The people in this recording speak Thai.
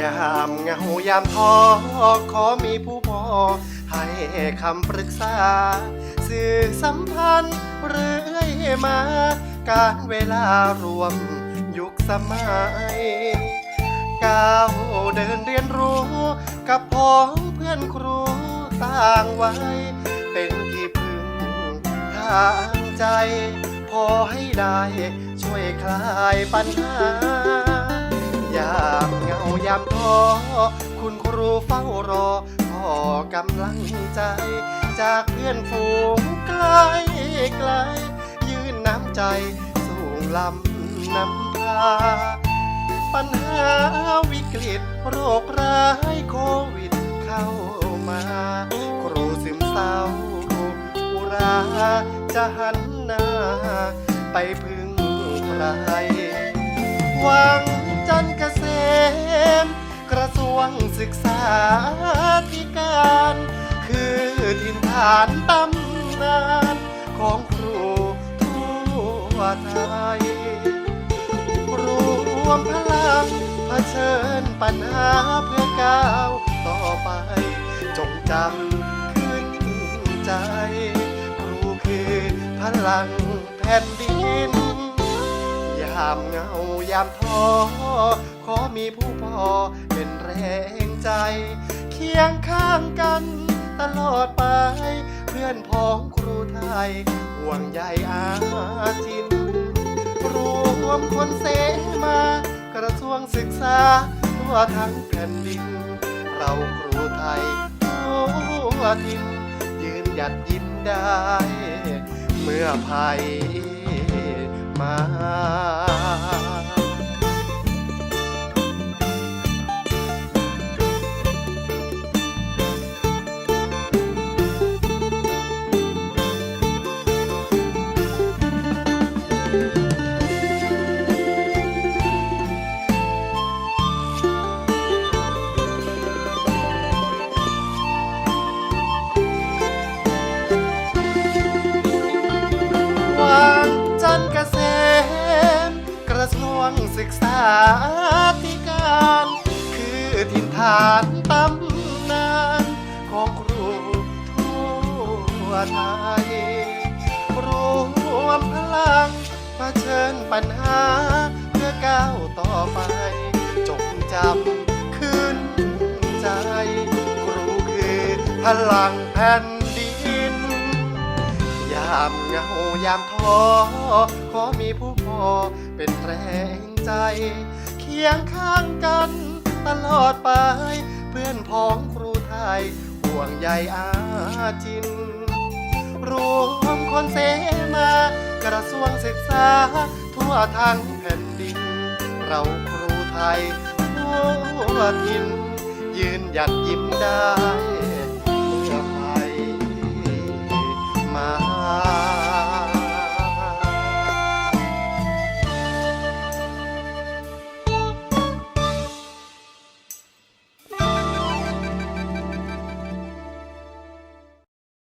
ยามเหงายามท้อขอมีผู้พอ ให้คำปรึกษา สื่อสัมพันธ์เรื่อยมา การเวลารวมยุคสมัยก้าวเดินเรียนรู้ กับพ้องเพื่อนครูต่างวัยเป็นที่พึ่งทางใจ พอให้ได้ช่วยคลายปัญหา ยามท้อคุณครูเฝ้ารอขอกำลังใจ จากเพื่อนฝูงไกลไกล ยื่นน้ำใจสูงลำนำพาปัญหาวิกฤตโรคร้ายโควิดเข้ามา ครูซึมเศร้าอุราจะหันหน้า ไปพึ่งใครหวังจันทร์เกษ ธิการ คือถิ่นฐานตำนานของครูทั่วไทย รวมพลังเผชิญปัญหาเพื่อก้าวต่อไป จงจำขึ้นใจ ครูคือพลังแผ่นดิน ยามเหงายามท้อขอมีผู้พอเป็นแรงางกันตลอดไป เพื่อนพ้องครูไทย ห่วงใยอาจิน รวมคนเสมากระทรวงศึกษาทั่วทั้งแผ่นดิน เราครูไทยทั่วทิน ยืนหยัดยิ้มได้ เมื่อภัย ระทรวงศึกษาธิการ คือถิ่นฐานตำนานของครูทั่วไทยรวมพลังเผชิญปัญหาเพื่อก้าวต่อไป จงจำขึ้นใจ ครูคือพลังแผ่นดิน ยามเหงา ยามท้อขอมีผู้พอเป็นแรงใจ เคียงข้างกันตลอดไป เพื่อนพ้องครูไทย ห่วงใยอาจิน รวมคนเสมากระทรวงศึกษา ทั่วทั้งแผ่นดิน เราครูไทยทั่วทิน ยืนหยัดยิ้มได้